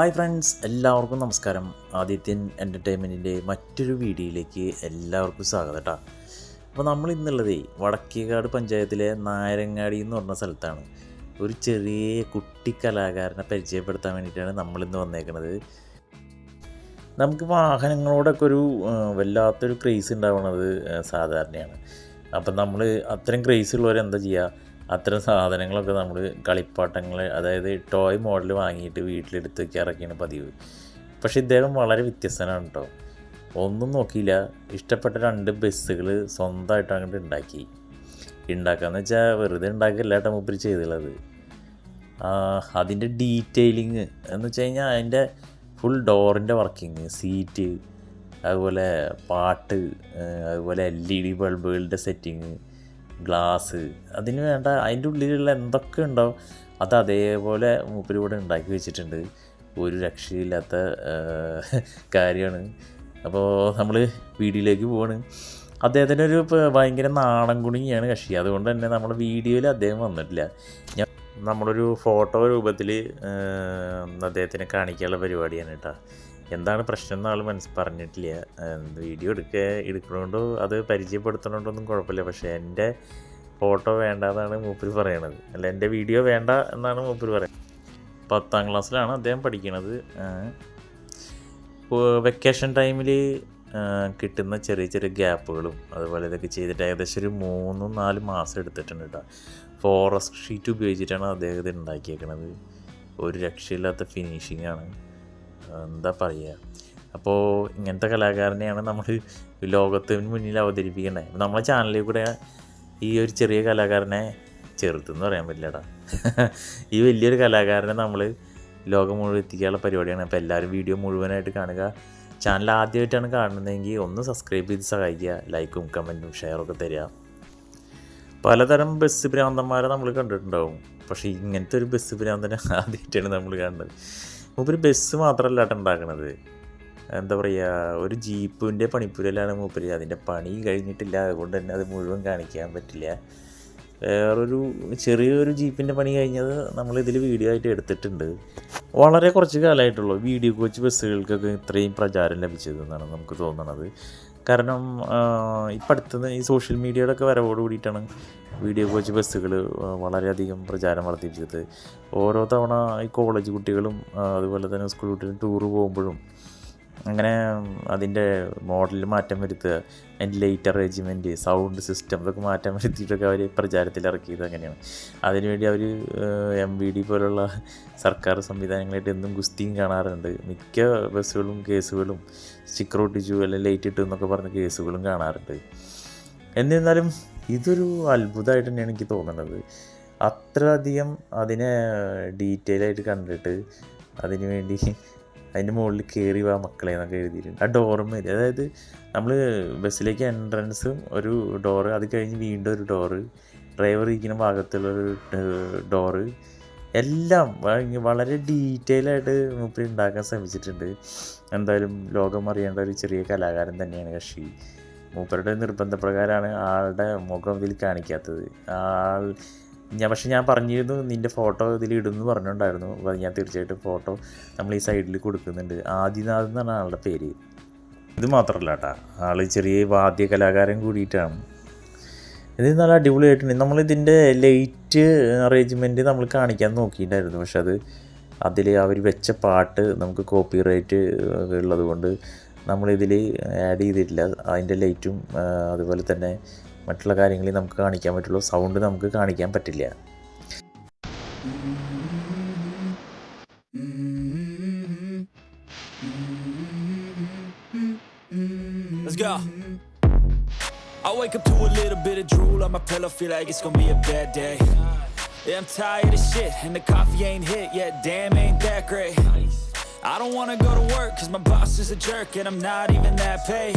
Hi friends എല്ലാവർക്കും നമസ്കാരം. ആദിത്യൻ എന്റർടൈൻമെന്റിന്റെ മറ്റൊരു വീഡിയോയിലേക്ക് എല്ലാവർക്കും സ്വാഗതം കേട്ടോ. അപ്പോൾ നമ്മൾ ഇന്നുള്ളതേ വടക്കേകാട് പഞ്ചായത്തിലെ നായരങ്ങാടി എന്ന് പറഞ്ഞ സ്ഥലത്താണ്. ഒരു ചെറിയ കുട്ടി കലാകാരനെ പരിചയപ്പെടുത്താൻ വേണ്ടിയിട്ടാണ് നമ്മളിന്ന് വന്നേക്കുന്നത് നമുക്ക് വാഹനങ്ങളോടൊക്കെ ഒരു വല്ലാത്തൊരു ക്രേസ് ഉണ്ടാവുന്നത് സാധാരണയാണ്. അപ്പം നമ്മൾ അത്രയും ക്രേസ് ഉള്ളവരെന്താ ചെയ്യുക? അത്തരം സാധനങ്ങളൊക്കെ നമ്മൾ കളിപ്പാട്ടങ്ങൾ അതായത് ടോയ് മോഡൽ വാങ്ങിയിട്ട് വീട്ടിലെടുത്ത് ഇറക്കിയാണ് പതിവ്. പക്ഷേ ഇദ്ദേഹം വളരെ വ്യത്യസ്തനാണ് കേട്ടോ ഒന്നും നോക്കിയില്ല. ഇഷ്ടപ്പെട്ട രണ്ട് ബസ്സുകൾ സ്വന്തമായിട്ട് അങ്ങോട്ട് ഉണ്ടാക്കി ഉണ്ടാക്കാന്ന് വെച്ചാൽ വെറുതെ ഉണ്ടാക്കില്ല കേട്ടോ മൂപ്പര് ചെയ്തുള്ളത്. അതിന്റെ ഡീറ്റെയിലിങ് എന്ന് വെച്ച് കഴിഞ്ഞാൽ അതിന്റെ ഫുൾ ഡോറിന്റെ വർക്കിംഗ് സീറ്റ് അതുപോലെ പാട്ട് അതുപോലെ എൽ ഇ ഡി ബൾബുകളുടെ സെറ്റിങ് ഗ്ലാസ്. അതിന് വേണ്ട അതിന്റെ ഉള്ളിലുള്ള എന്തൊക്കെ ഉണ്ടോ അത് അതേപോലെ മൂപ്പരിവിടെ ഉണ്ടാക്കി വെച്ചിട്ടുണ്ട്. ഒരു രക്ഷയില്ലാത്ത കാര്യമാണ്. അപ്പോൾ നമ്മൾ വീഡിയോയിലേക്ക് പോവാണ്. അദ്ദേഹത്തിന്റെ ഒരു ഭയങ്കര നാടൻ കുണിങ്ങിയാണ് കക്ഷി. അതുകൊണ്ട് തന്നെ നമ്മുടെ വീഡിയോയിൽ അദ്ദേഹം വന്നിട്ടില്ല. ഞാൻ നമ്മളൊരു ഫോട്ടോ രൂപത്തിൽ അദ്ദേഹത്തിനെ കാണിക്കാനുള്ള പരിപാടിയാണ് കേട്ടോ. എന്താണ് പ്രശ്നം എന്ന് ആൾ മനസ്സ് പറഞ്ഞിട്ടില്ല. വീഡിയോ എടുക്ക എടുക്കണോണ്ടോ അത് പരിചയപ്പെടുത്തണോണ്ടൊന്നും കുഴപ്പമില്ല. പക്ഷേ എന്റെ ഫോട്ടോ വേണ്ട എന്നാണ് മൂപ്പര് പറയണത്. അല്ല എന്റെ വീഡിയോ വേണ്ട എന്നാണ് മൂപ്പര് പറയുന്നത് പത്താം ക്ലാസ്സിലാണ് അദ്ദേഹം പഠിക്കണത്. വെക്കേഷൻ ടൈമിൽ കിട്ടുന്ന ചെറിയ ചെറിയ ഗ്യാപ്പുകളും അതുപോലെ ഇതൊക്കെ ചെയ്തിട്ട് ഏകദേശം ഒരു മൂന്നും നാല് മാസം എടുത്തിട്ടുണ്ട് കേട്ടോ ഫോറസ്റ്റ് ഷീറ്റ് ഉപയോഗിച്ചിട്ടാണ് അദ്ദേഹം ഇത് ഉണ്ടാക്കിയേക്കണത്. ഒരു രക്ഷയില്ലാത്ത ഫിനിഷിംഗ് ആണ് എന്താ പറയുക അപ്പോൾ ഇങ്ങനത്തെ കലാകാരനെയാണ് നമ്മൾ ലോകത്തിന് മുന്നിൽ അവതരിപ്പിക്കേണ്ടത് അപ്പോൾ നമ്മളെ ചാനലിൽ കൂടെ ഈ ഒരു ചെറിയ കലാകാരനെ ചെറുത്തെന്ന് പറയാൻ പറ്റില്ലടാ. ഈ വലിയൊരു കലാകാരനെ നമ്മൾ ലോകം മുഴുവൻ എത്തിക്കാനുള്ള പരിപാടിയാണ്. അപ്പോൾ എല്ലാവരും വീഡിയോ മുഴുവനായിട്ട് കാണുക. ചാനൽ ആദ്യമായിട്ടാണ് കാണുന്നതെങ്കിൽ ഒന്ന് സബ്സ്ക്രൈബ് ചെയ്ത് സഹായിക്കുക. ലൈക്കും കമന്റും ഷെയറൊക്കെ തരിക. പലതരം ബസ് ഭ്രാന്തന്മാരെ നമ്മൾ കണ്ടിട്ടുണ്ടാവും. പക്ഷേ ഇങ്ങനത്തെ ഒരു ബസ് ഭ്രാന്തനെ ആദ്യമായിട്ടാണ് നമ്മൾ കാണുന്നത്. മൂപ്പര് ബസ് മാത്രമല്ല കേട്ടോ ഉണ്ടാക്കണത് എന്താ പറയുക ഒരു ജീപ്പിന്റെ പണിപ്പുരയിലാണ് മൂപ്പര്. അതിന്റെ പണി കഴിഞ്ഞിട്ടില്ല. അതുകൊണ്ട് തന്നെ അത് മുഴുവൻ കാണിക്കാൻ പറ്റില്ല. വേറൊരു ചെറിയൊരു ജീപ്പിന്റെ പണി കഴിഞ്ഞത് നമ്മൾ ഇതിൽ വീഡിയോ ആയിട്ട് എടുത്തിട്ടുണ്ട്. വളരെ കുറച്ച് കാലമായിട്ടുള്ളൂ. വീഡിയോ കോച്ച് ബസ്സുകൾക്കൊക്കെ ഇത്രയും പ്രചാരം ലഭിച്ചതെന്നാണ് നമുക്ക് തോന്നുന്നത് കാരണം ഇപ്പം ഈ സോഷ്യൽ മീഡിയയുടെ ഒക്കെ വരവോട് കൂടിയിട്ടാണ് വീഡിയോ കോച്ച് ബസ്സുകൾ വളരെയധികം പ്രചാരം വർദ്ധിപ്പിച്ചത് ഓരോ തവണ ഈ കോളേജ് കുട്ടികളും അതുപോലെ തന്നെ സ്കൂൾ കുട്ടികളും ടൂറ് പോകുമ്പോഴും അങ്ങനെ അതിന്റെ മോഡലിൽ മാറ്റം വരുത്തുക. അതിന്റെ ലൈറ്റ് അറേഞ്ച്മെന്റ് സൗണ്ട് സിസ്റ്റം ഇതൊക്കെ മാറ്റം വരുത്തിയിട്ടൊക്കെ അവർ പ്രചാരത്തിൽ ഇറക്കിയത് അങ്ങനെയാണ്. അതിനുവേണ്ടി അവർ എം വി ഡി പോലുള്ള സർക്കാർ സംവിധാനങ്ങളായിട്ട് എന്നും ഗുസ്തിയും കാണാറുണ്ട്. മിക്ക ബസ്സുകളും കേസുകളും സ്റ്റിക്കർ ഒട്ടിച്ചു അല്ലെങ്കിൽ ലൈറ്റ് ഇട്ടു എന്നൊക്കെ പറഞ്ഞ കേസുകളും കാണാറുണ്ട്. എന്നിരുന്നാലും ഇതൊരു അത്ഭുതമായിട്ട് തന്നെയാണ് എനിക്ക് തോന്നുന്നത്. അത്രയധികം അതിനെ ഡീറ്റെയിൽ ആയിട്ട് കണ്ടിട്ട് അതിനു വേണ്ടി അതിന്റെ മുകളിൽ കയറി വാ മക്കളെ എന്നൊക്കെ എഴുതിയിട്ടുണ്ട്. ആ ഡോറും എഴുതി അതായത് നമ്മൾ ബസ്സിലേക്ക് എൻട്രൻസും ഒരു ഡോറ് അത് കഴിഞ്ഞ് വീണ്ടും ഒരു ഡോറ് ഡ്രൈവർ ഇരിക്കുന്ന ഭാഗത്തുള്ളൊരു ഡോറ് എല്ലാം വളരെ ഡീറ്റെയിൽ ആയിട്ട് മൂപ്പര് ഉണ്ടാക്കാൻ ശ്രമിച്ചിട്ടുണ്ട്. എന്തായാലും ലോകം അറിയേണ്ട ഒരു ചെറിയ കലാകാരൻ തന്നെയാണ് കക്ഷി. മൂപ്പരുടെ നിർബന്ധപ്രകാരമാണ് ആളുടെ മുഖം ഇതിൽ കാണിക്കാത്തത്. ആൾ ഞാൻ പക്ഷെ ഞാൻ പറഞ്ഞിരുന്നു നിന്റെ ഫോട്ടോ ഇതിൽ ഇടുമെന്ന് പറഞ്ഞിട്ടുണ്ടായിരുന്നു. അപ്പോൾ ഞാൻ തീർച്ചയായിട്ടും ഫോട്ടോ നമ്മൾ ഈ സൈഡിൽ കൊടുക്കുന്നുണ്ട്. ആദിനാഥ് എന്നാണ് ആളുടെ പേര്. ഇത് മാത്രമല്ല കേട്ടോ ആൾ ചെറിയ വാദ്യ കലാകാരൻ കൂടിയിട്ടാണ്. ഇത് നല്ല അടിപൊളിയായിട്ടുണ്ട്. നമ്മളിതിന്റെ ലൈറ്റ് അറേഞ്ച്മെന്റ് നമ്മൾ കാണിക്കാൻ നോക്കിയിട്ടുണ്ടായിരുന്നു. പക്ഷെ അത് അതിൽ അവർ വെച്ച പാട്ട് നമുക്ക് കോപ്പി റൈറ്റ് ഉള്ളത് കൊണ്ട് നമ്മളിതിൽ ആഡ് ചെയ്തിട്ടില്ല. അതിന്റെ ലൈറ്റും അതുപോലെ തന്നെ മറ്റുള്ള കാര്യങ്ങളിൽ നമുക്ക് കാണിക്കാൻ പറ്റുള്ളൂ സൗണ്ട് നമുക്ക് കാണിക്കാൻ പറ്റില്ല Let's go. I wake up to a little bit of drool on my pillow, feel like it's gonna be a bad day. Yeah, I'm tired of shit, and the coffee ain't hit yet. Damn, ain't that great. I don't wanna go to work, cause my boss is a jerk, and I'm not even that paid.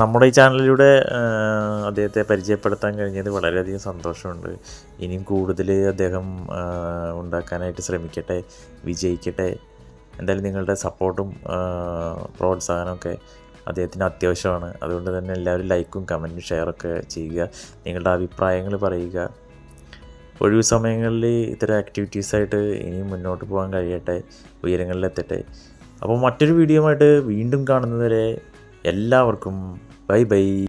നമ്മുടെ ഈ ചാനലിലൂടെ അദ്ദേഹത്തെ പരിചയപ്പെടുത്താൻ കഴിഞ്ഞത് വളരെയധികം സന്തോഷമുണ്ട്. ഇനിയും കൂടുതൽ അദ്ദേഹം ഉണ്ടാക്കാനായിട്ട് ശ്രമിക്കട്ടെ വിജയിക്കട്ടെ. എന്തായാലും നിങ്ങളുടെ സപ്പോർട്ടും പ്രോത്സാഹനമൊക്കെ അദ്ദേഹത്തിന് അത്യാവശ്യമാണ്. അതുകൊണ്ട് തന്നെ എല്ലാവരും ലൈക്കും കമന്റും ഷെയറൊക്കെ ചെയ്യുക. നിങ്ങളുടെ അഭിപ്രായങ്ങൾ പറയുക. ഒഴിവു സമയങ്ങളിൽ ഇത്തരം ആക്ടിവിറ്റീസായിട്ട് ഇനിയും മുന്നോട്ട് പോകാൻ കഴിയട്ടെ ഉയരങ്ങളിലെത്തട്ടെ. അപ്പോൾ മറ്റൊരു വീഡിയോ ആയിട്ട് വീണ്ടും കാണുന്നതുവരെ എല്ലാവർക്കും 拜拜。